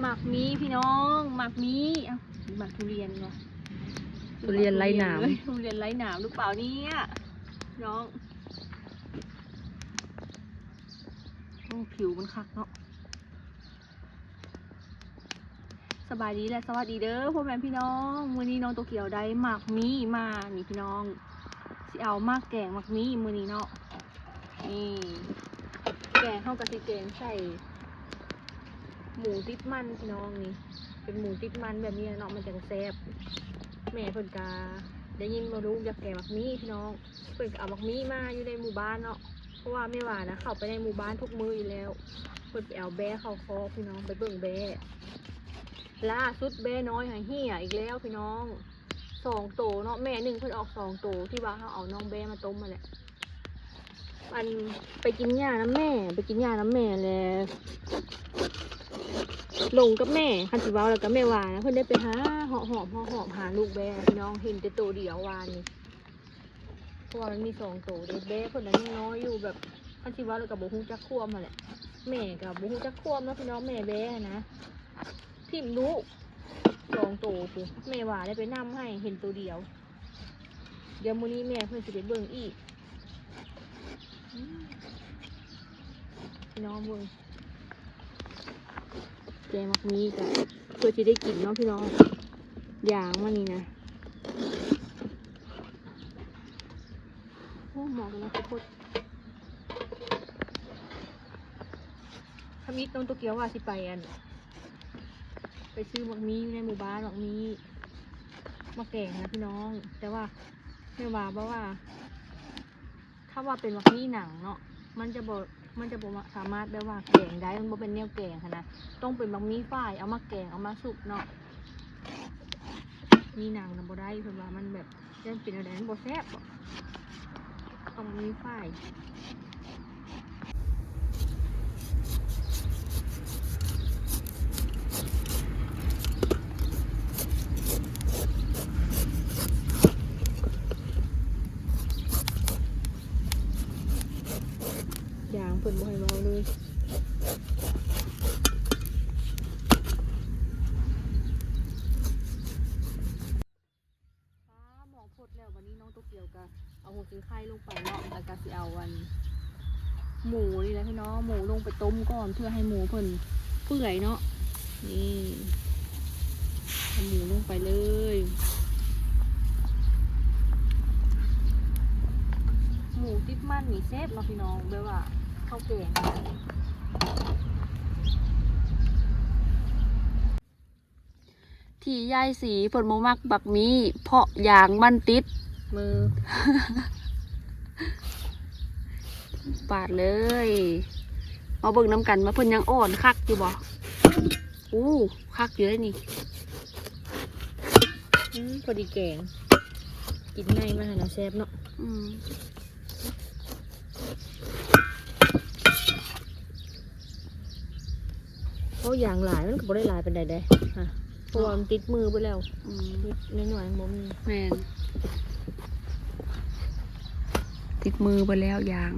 หมักมีพี่น้องหมักมีเอ้าหมักทุเรียนวะทุเรียนไร้หนามเอ้ยทุเรียนไร้หนามหรือเปล่าเนี่ยน้องโอ้ผิวมันคักเนาะสบายดีและสวัสดีเด้อพ่อแม่พี่น้องมื้อนี้น้องโตเกียวได้หมักมีมานี่พี่น้องสิเอามากแกงหมักมีมื้อนี้เนาะนี่แกงเข้ากับสิแกงใส่ หมูติดมันพี่น้องนี่ เป็นหมูติดมันแบบนี้เนาะมันจังแซ่บแม่เพิ่นกาได้ยินมาลูกอยากแก่มักมีพี่น้องเพิ่นเอามักมี่มาอยู่ในหมู่บ้านเนาะเพราะว่าไม่ว่านะเข้าไปในหมู่บ้านทุกมืออยู่แล้วเพิ่นไปเอาแบะเข้าคอพี่น้องไปเบิ่งแบะล่าสุดแบะน้อยหายเหี้ยอีกแล้วพี่น้องสองโตเนาะแม่หนึ่งเพิ่นออกสองโตที่ว่าเขาเอาน้องแบะมาต้มมาแหละมันไปกินหญ้าน้ำแม่ ไปกินหญ้าน้ำแม่แล้ว ลงกับแม่คันสิว้าแล้วก็แม่วานะเพิ่นได้ไปหาหอมหอมหอมหอมหาลูกแบะพี่น้องเห็นแต่ตัวเดียววานนี่เพราะว่ามันมีสองตัวเด็กแบะคนนั้นยังน้อยอยู่แบบคันสิว้าแล้วก็บ่ฮู้จักควมมาแหละแม่ก็บ่ฮู้จักควมเนาะพี่น้องแม่แบะนะทิ่มลูกสองตัวปุ๊แม่วาได้ไปนํให้เห็นตัวเดียว เดี๋ยวมื้อนี้แม่เพิ่นสิไปเบิ่งอีกอืมพี่น้องเบิ่ง แกงมักมีกับเพื่อจะได้กินเนาะพี่น้องอย่างมันนี่นะโอ้หมอกันแล้วโคตรขมิดน้องตัวเกียวว่าสิไปอัน ไปซื้อมักมีอยู่ในหมู่บ้านมักมีมาแกงนะพี่น้อง แต่ว่าไม่ว่าเพราะว่า ถ้าว่าเป็นมักมีหนังเนาะมันจะบอก มันจะบอกสามารถแบบว่าแกงได้ มันบ่เป็นแนวแกงค่ะนะ ต้องเป็นบะหมี่ฝ้าย เอามาแกง เอามาสุกเนาะ มีหนังนะบ่ได้เพิ่นว่ามันแบบยังเป็นอะไรมันบ่แซ่บบ่ต้องมีฝ้าย อย่างเพิ่นบ่ให้เว้าเลยฟ้าหมองพดแล้ววันนี้น้องโตเกียวก็เอาหัวซิงไข่ลงไปเนาะแล้วก็สิเอาวัน หมูนี่แหละพี่น้องหมูลงไปต้มก่อนเพื่อให้หมูเพิ่นเปื่อยเนาะนี่เอาหมูลงไปเลยหมูติดมันมีเซฟเนาะพี่น้องแบบว่า ข้าวแกงที่ยายสีเพิ่นบ่มักบักมีเพราะยางมันติด มือ ปาดเลย มาเบิ่งน้ำกันมาเพิ่นยังอ่อนคักอยู่บ่อู้คักอยู่เลยนี่อืมพอดีแกง กินในมาหานาแซ่บเนาะอืมเพ ราะอย่างหลายมันก็บ่ได้หลายเป็นใดเด้ฮะเพราะว่ามันติดมือไปแล้วนิดนิดหน่อยๆบ่มีแม่นติดมือไปแล้วยาง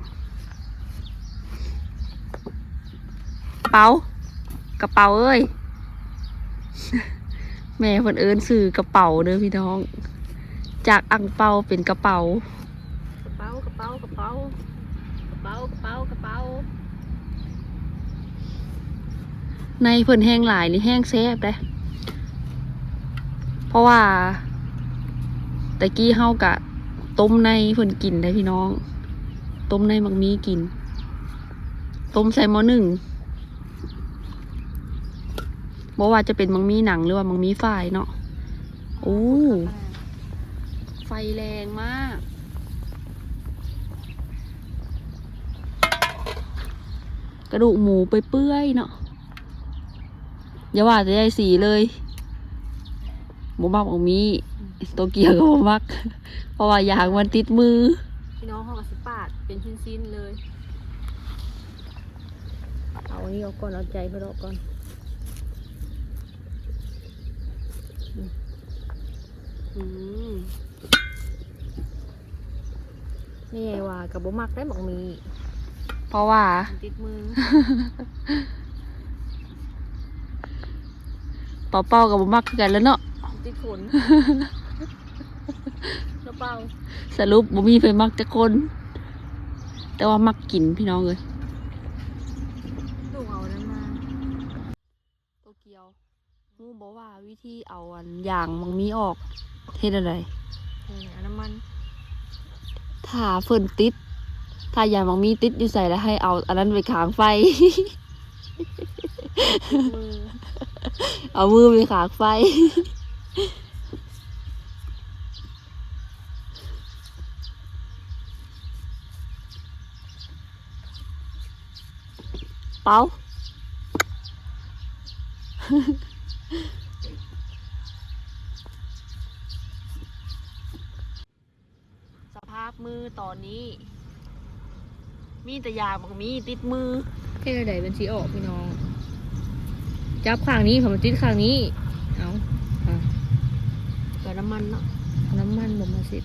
เป๋ากระเป๋าเอ้ย แม่เพิ่นเอิ้นสื่อกระเป๋าเด้อพี่น้อง จากอังเปาเป็นกระเป๋ากระเป๋ากระเป๋ากระเป๋ากระเป๋ากระเป๋ากระเป๋า ในเพิ่นแห้งหลายนี่แห้งแซ่บเด้เพราะว่าตะกี้เฮากะต้มในเพิ่นกินได้พี่น้อง ต้มในมักมีกิน ต้มใส่หม้อหนึ่งบ่ว่าจะเป็นมังมีหนังหรือว่ามังมีฝ่ายเนาะโอ้ไฟแรงมาก กระดูกหมูเปื่อยๆเนาะ อย่าว่าจะได้สีเลยบ่มักมังมีโตเกียวก็บ่มัก เพราะว่ายางมันติดมือ พี่น้องเขาก็สิปาดเป็นชิ้นๆเลย เอาอันนี้ออกก่อนเอาใจเพื่อออกก่อนอืมนี่ไงว่ากับบ่มักได้บอกมี เพราะว่ามันติดมือ เป่าเป่ากับบ่มักคือกันแล้วเนาะติดขนกระเป๋าสรุปบ่มีไฟมักจักคน แต่ว่ามักกินพี่น้องเลยดูเอานั้นมาโตเกียวมูบอกว่าวิธีเอาอันอย่างมังมีออกเฮ็ดอะไรนี่เอาน้ำมันถ้าเฟิ่นติด ถ้าอย่างมังมีติดอยู่ใส่แล้วให้เอา อันนั้นไปขางไฟ มือ เอามือไปขางไฟ เป้าสภาพมือตอนนี้ มีแต่ยางมังมีติดมือเท่ใดเป็นสีออกพี่น้อง จับข้างนี้ผมติดข้างนี้ เอาอะกับน้ำมันเนาะเอาน้ำมันผมมาสิ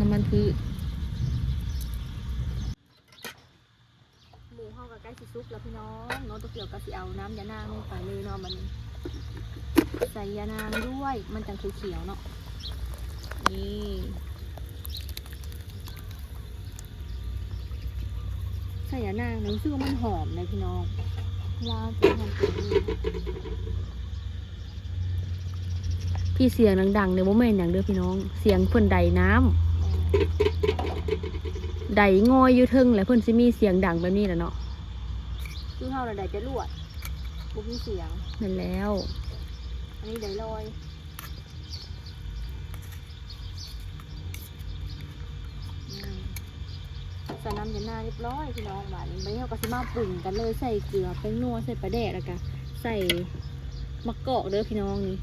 น้ำมันพืชหมูห้องกับใกล้สิซุกแล้วพี่น้องน้องตัวเกี่ยวกับสีเอาน้ำยานางลงไปเลยเนาะมันใส่ยานางด้วย มันจังเขียวๆเนาะ นี่ใส่ยานางเนี่ยรู้สึกว่ามันหอมเลยพี่น้อง ลาวเป็นหอมตัวนี้พี่เสียงดังๆในโมเมนต์อย่างเด้อพี่น้อง เสียงเพิ่นใดน้ำใดงอยอยู่เทึงแล้วเพิ่นสิมีเสียงดังแบบนี้แหละเนาะคือเฮาน่ะใดจะลวดบุมีเสียงนั่นแล้ว อันนี้ใดลอย ใส่น้ำยาเรียบร้อยพี่น้องบาดนี้บัดนี้เราก็สิมาปรุงกันเลยใส่เกลือแป้งนัวใส่ปลาแดกแล้วก็ใส่มะกอกเด้อพี่น้องนี่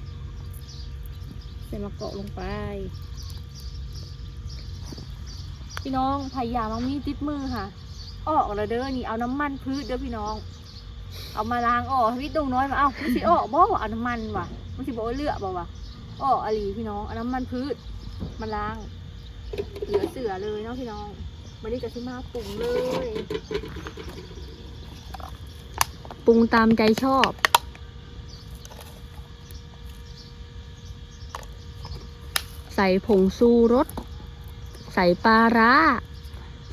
ใส่มะกอกลงไป พี่น้องพยายามมังมีติดมือค่ะ ออกแล้วเด้อนี่เอาน้ำมันพืชเด้อพี่น้อง เอามาล้างออกพี่ตรงน้อยมาเอามันสิออกบ่เอาน้ำมันว่ะมันสิบอกว่าเลือกบ่วะออกอะลีพี่น้องเอาน้ำมันพืชมาล้างเหลือเสือเลยเนาะพี่น้อง มาดีกับชิมาปรุงเลย ปรุงตามใจชอบ ใส่ผงซูรส ใส่ปลาร้า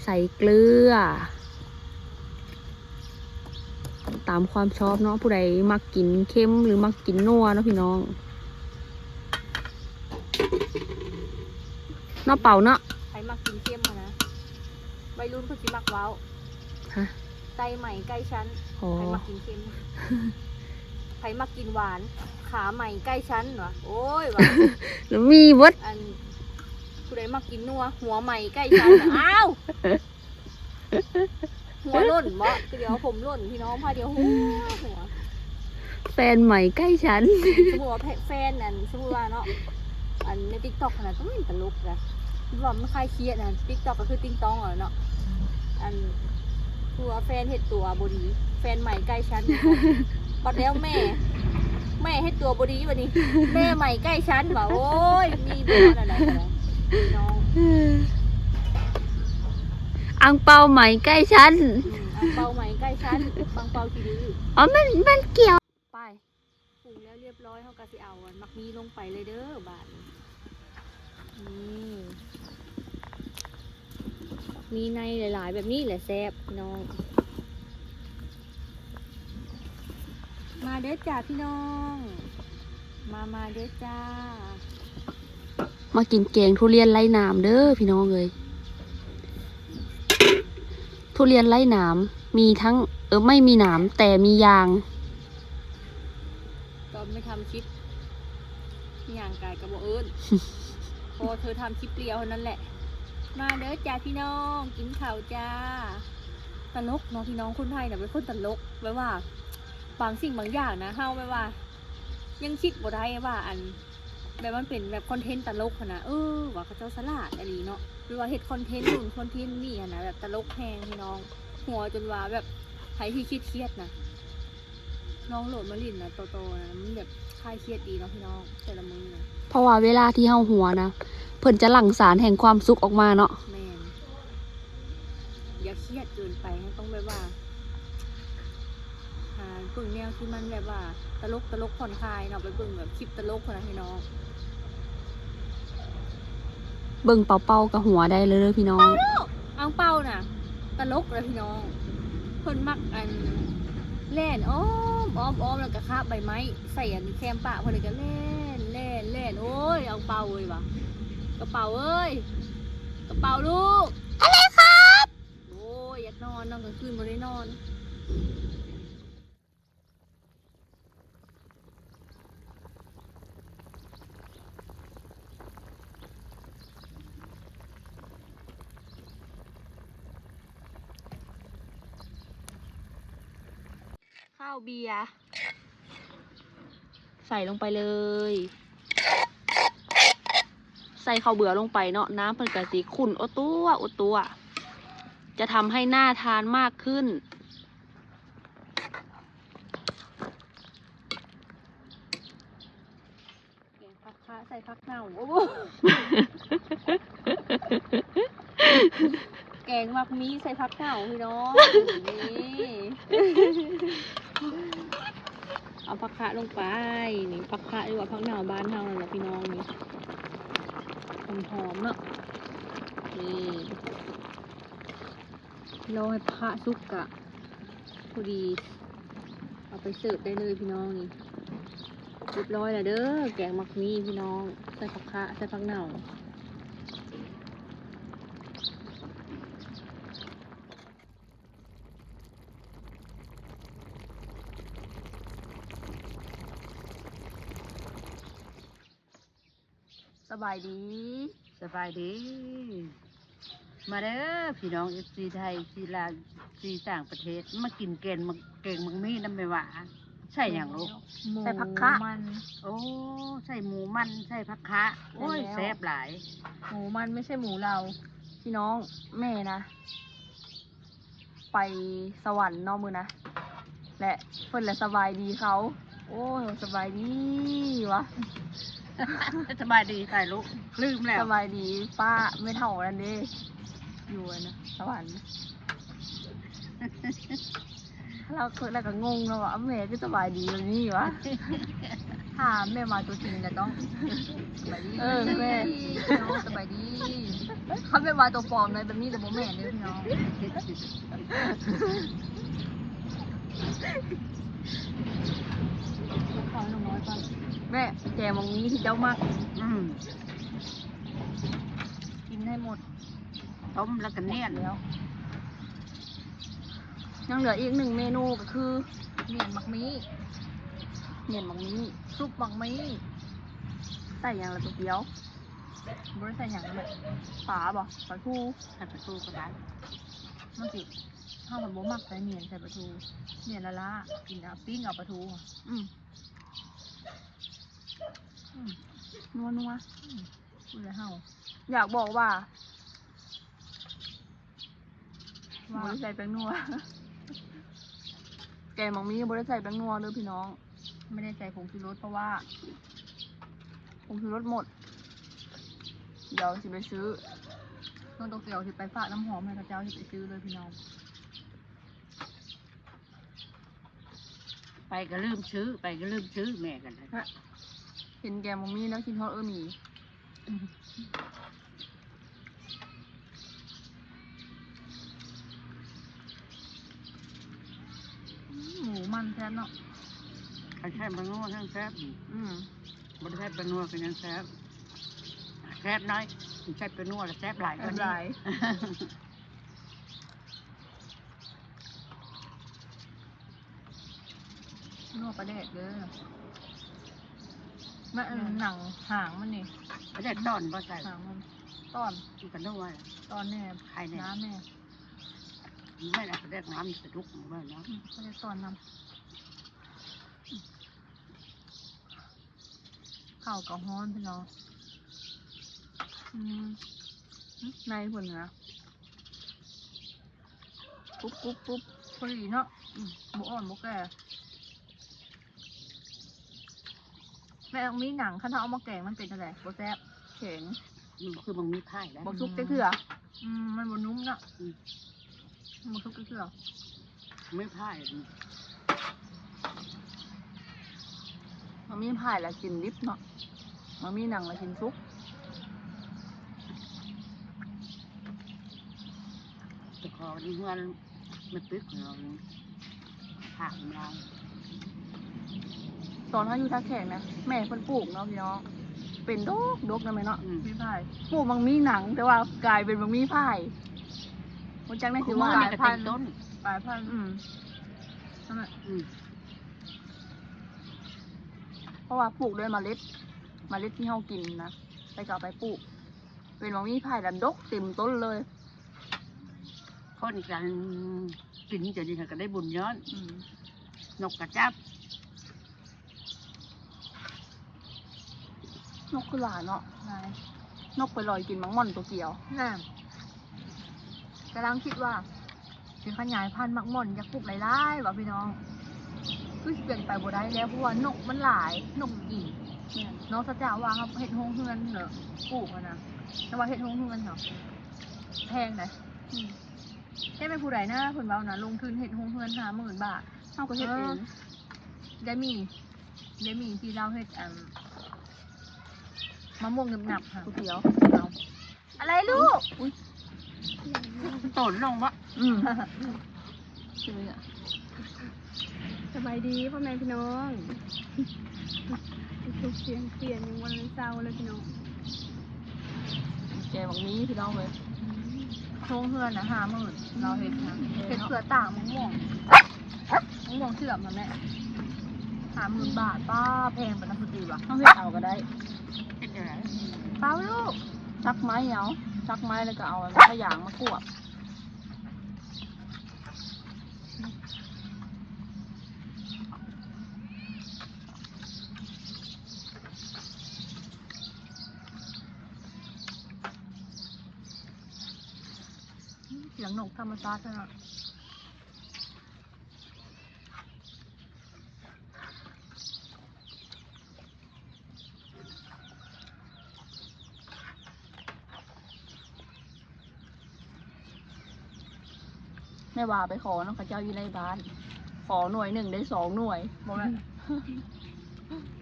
ใส่เกลือ ตามความชอบเนาะผู้ใดมักกินเค็มหรือมักกินนัวเนาะพี่น้องเนาะเป่าเนาะ ใครมักกินเค็มอะนะ วัยรุ่นเขาสิมักเว้าฮะ ไตใหม่ใกล้ชั้นอ๋อใครมักกินเค็มใครมักกินหวาน ขาใหม่ใกล้ชั้นวะโอ้ยวะแล้วมีเวัดอันผู้ใดมักกินนัว หัวใหม่ใกล้ชั้นน่ะ อ้าวหัวหล่นบ่คือเดี๋ยวผมหล่นพี่น้องพาเดียวหัวหัว แฟนใหม่ใกล้ฉัน สมมติว่าแฟนอันสมมติว่าเนาะอันในติ๊กต็อกขนาดต้องเป็นตลกนะ คิดว่ามันคลายเครียดนะติ๊กต็อกก็คือติ๊งตองเหรอเนาะอันตัวาแฟนเห็ดตัวบดี แฟนใหม่ใกล้ชั้นบัดแล้วแม่ แม่เห็ดตัวบดีวันนี้ แม่ใหม่ใกล้ชั้นว่าโอ้ยมีบ้านอะไรกันแล้วพี่น้องอังเปาใหม่ใกล้ฉันอืมอังเปาใหม่ใกล้ชั้นปังเปาทีดื้ออ๋อมันมันเกี่ยวไปปรุงแล้วเรียบร้อยเขาก็สิเอาอันมักมีลงไปเลยเด้อบาดนี้นี่ มีในหลาย ๆ แบบนี้แหละแซ่บพี่น้อง มาเด้อจ้าพี่น้อง มามาเด้อจ้า มากินแกงทุเรียนไร้หนามเด้อพี่น้องเลยทุเรียนไร้หนาม มีทั้ง เออไม่มีหนามแต่มียางตอนไม่ทำคลิปอย่างกายกระบอกเอิญ พอเธอทำคลิปเดียวเท่านั้นแหละ มาเด้อจ้าพี่น้องกินข้าวจ้าตลกเนาะพี่น้องคนไทยเนี่ยเป็นคนตลกแบบว่าบางสิ่งบางอย่างนะเฮาแบบว่า ยังคิดบ่ได้ว่าอัน แบบมันเป็นแบบคอนเทนต์ตลกนะเออว่าเขาเจ้าสลาดอะไรเนาะหรือว่าเฮ็ดคอนเทนต์นู่นคอนเทนต์นี่นะแบบตลกแพงพี่น้อง หัวจนว่าแบบใครที่คิดเครียดนะ น้องโหลดมาลินนะโตๆนะมันแบบคลายเครียดดีเนาะพี่น้องแต่ละมือนะเพราะว่าเวลาที่เฮาหัวนะเพิ่นจะหลั่งสารแห่งความสุขออกมาเนาะแมนอย่าเครียดเกินไปนะต้องแบบว่าหาเบิ่งแนวที่มันแบบว่า ตลกตลกผ่อนคลายเนาะไปเบิ่งแบบคลิปตลกคนนะพี่น้องเบิ่งเป่าเป่ากับหัวได้เลยเด้อพี่น้องอังเปาน่ะ ตลกเลยพี่น้องเพิ่นมักอัน แล่นอ้อมอ้อมอ้อมแล้วก็คาบใบไม้ใส่อันแคมปะเพิ่นก็แล่นแล่นแล่นโอ้ยอังเปาเอ้ยวะกระเป๋าเอ้ยกระเป๋าลูกอะไรครับ โอ้ยอยากนอนนอนกลางคืนบ่ได้นอน เบียร์ใส่ลงไปเลย ใส่ข้าวเบื่อลงไปเนาะน้ำเพิ่นกะสิขุ่นโอตัวโอตัว จะทำให้น่าทานมากขึ้นแกงผักคะใส่ผักเน่าโอ้โหแกงมักมีใส่ผักเน่าพี่น้องนี่ เอาผักคะลงไป นี่ผักคะดีกว่าผักเน่าบ้านเฮานั่นแหละพี่น้องนี่หอมๆเนาะนี่รอให้ผักคะสุกกะพอดี เอาไปเสิร์ฟได้เลยพี่น้องนี่เรียบร้อยแล้วเด้อแกงมักมีพี่น้อง ใส่ผักคะใส่ผักหน่า สบายดี สบายดี มาเด้อพี่น้องเอฟซีไทยซีลาวซีต่างประเทศมากินเกนมาเก่งมังมีน้ำไม่หวาใช่อย่างลูกใส่ผักคะ มัน โอ้ใส่หมูมันใส่ผักคะโอ้ยใช่แล้วแซ่บหลายหมูมันไม่ใช่หมูเรา พี่น้องแม่นะ ไปสวรรค์เนอกมือนะ และเพิ่นและสบายดีเขา โอ้ยสบายดีวะ สบายดีใส่ลูกลืมแล้วสบายดี ป้าไม่เท่านั้นเด้อยู่อะนะสวรรค์เราเคยแล้วก็งงแล้วว่าแม่ก็สบายดีแบบนี้วะถามแม่มาตัวจริงจะต้องสบายดีเออแม่น้องสบายดีเขาแม่มาตัวปลอมเลยแบบนี้แต่โมแม่เลยพี่น้องขอหนูน้อยก่อน แม่แกมองนี้ที่เจ้ามากอืมกินให้หมด ต้มแล้วก็เนียนแล้ว ยังเหลืออีกหนึ่งเมนูก็คือเมียนมักมีเมียนมักมีซุปมักมีใส่หยังละตัวเดียวบริใส่หยังเลยปลาบ่ปลาทูใส่ประตูก็ได้มันสิข้าวมันบ่มักใส่เมียนใส่ปลาทูเมียนละละกินเอาปิ้งเอาปลาทูอะอืมอืม นัวนัวอืมพูดเลยเฮาอยากบอกว่าบริใส่แป้งนัว แกงมังมีบริใส่แป้งนัวเด้อพี่น้อง ไม่ได้ใส่ผงชูรสเพราะว่าผงชูรสหมด เดี๋ยวสิไปซื้อน้องโตเกียวสิไปฝากน้ำหอมให้กับเจ้าสิไปซื้อเลยพี่น้อง ไปก็ลืมซื้อ ไปก็ลืมซื้อแม่กันเลย เห็นแกงมังมีแล้วกินทอดเออหมีอืมหมูมันแท้เนาะเขาใช้บะนัวทั้งแซ่บอืมบริใช้บะนัวก็ยังแซ่บแซ่บน้อยใช้บะนัวแล้วแซ่บหลายกว่าหนี้ลายนัวประเด็ดเด้อ แม่อันหนังหางมันนี่เขาจะตอนบ่ใส่หางมันตอนมันก็นัวตอนแน่ใครเนี่ยน้ำแม่ไม่ได้เรียกน้ำสะดุกเมื่อเนาะอืมเขาจะตอนน้ำข้าวกับฮ้อนพี่น้องอืมอืมในผลนะปุ๊บปุ๊บปุ๊บพอดีเนาะอืมบุอ่อนบุแก่ แม่ต้องมีหนังขั้นเท้าเอามาแกงมันเป็นอะไรบแซ่บแข็งมันคือมันมีไข่แล้วบซุกจะเถื่ออืมมันบนุ่มเนาะอืมบซุกจะเถื่อไม่ไข่มีพายแล้วกินดิบเนาะมักมีหนังแล้วกินซุปตะขอดีเฮือนไม่ปึ๊กเราผักเรา ตอนเขาอยู่ท่าแขกนะแม่เพิ่นปลูกเนาะพี่น้องเป็นดกดกนะแม่เนาะอืม มีพายปลูกมังมีหนัง แต่ว่ากลายเป็นมังมีพายมันจังได้คืคืออว่าว่านี่ก็เป็นต้นปลายพันธุ์อืมนั่นแหละอืมเพราะว่าปลูกด้วยเมล็ดเมล็ดที่เขากินนะไปก็เอาไปปลูก เป็นมังมีพายดันดกเต็มต้นเลย คนกันกินจะดีก็ได้บุญย้อนอืมนกกระจับ นกคือหลายเนาะนกไปลอยกินมังม่อนตัวเกียวน่ะกำลังคิดว่าสิขยายพันธุ์มักม่อนอยากปลูกหลายๆว่ะพี่น้อง คือสิเปลี่ยนไปบ่ได้แล้วเพราะว่านกมันหลายนกกี่เนี่ยน้องสัจจะว่าครับเห็ดหงเฮือนเหรอปลูกอะนะแต่ว่าเห็ดหงเฮือนเหรอแพงนะอืมแค่ไม่ผู้ใดนะเพิ่นเว้านะลงทุนเห็ดหงเฮือนห้าหมื่นบาทเขาก็เฮ็ดเองได้มีได้มีที่เราเฮ็ดอ่ มะม่วงหนับๆค่ะตัวเกียวเอาอะไรลูกต้นลงวะอืมใช่ไหมอะสบายดีพ่อแม่พี่น้องทุกเสียงเปลี่ยนยังวันเศร้าเลยพี่น้องแกบังมีพี่น้องเลยโชงเฮือนนะห้าหมื่นเราเฮ็ดนะเฮ็ดเพื่อต่างมะม่วงมะม่วงเสื่อมนะแม่ห้าหมื่นบาทป้าแพงเป็นน้ำพุตีว่ะเขาเฮ็ดเอาก็ได้ เป็นยังไงเป้าลูกซักไม้เอาซักไม้แล้วก็เอาขยางมากวบเสียงนกธรรมชาตินะ แม่ว่าไปขอน้องข้าเจ้าอยู่ในบ้าน ขอหน่วยหนึ่งได้สองหน่วยบอกว่า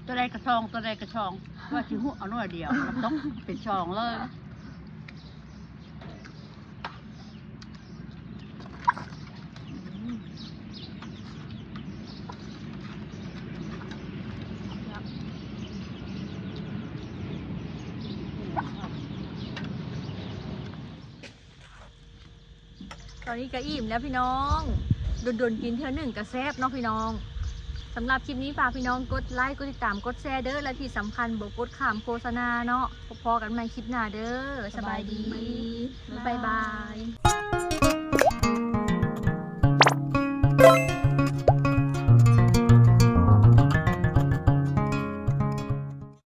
ตัวใดกระชองตัวใดกระชอง ว่าชิหุเอาหน่อยเดียวมันต้องเป็นชองเลย อนนี้ก็อิ่มแล้วพี่น้องโดนๆกินเท่าหนึ่งกระแซบเนาะพี่น้องสำหรับคลิปนี้ฝากพี่น้องกดไลค์กดติดตามกดแชร์เด้อและที่สำคัญบอกกดขามโฆษณาเนาะพอๆกันใหม่คลิปหน้าเด้อสบายดี บ๊ายบาย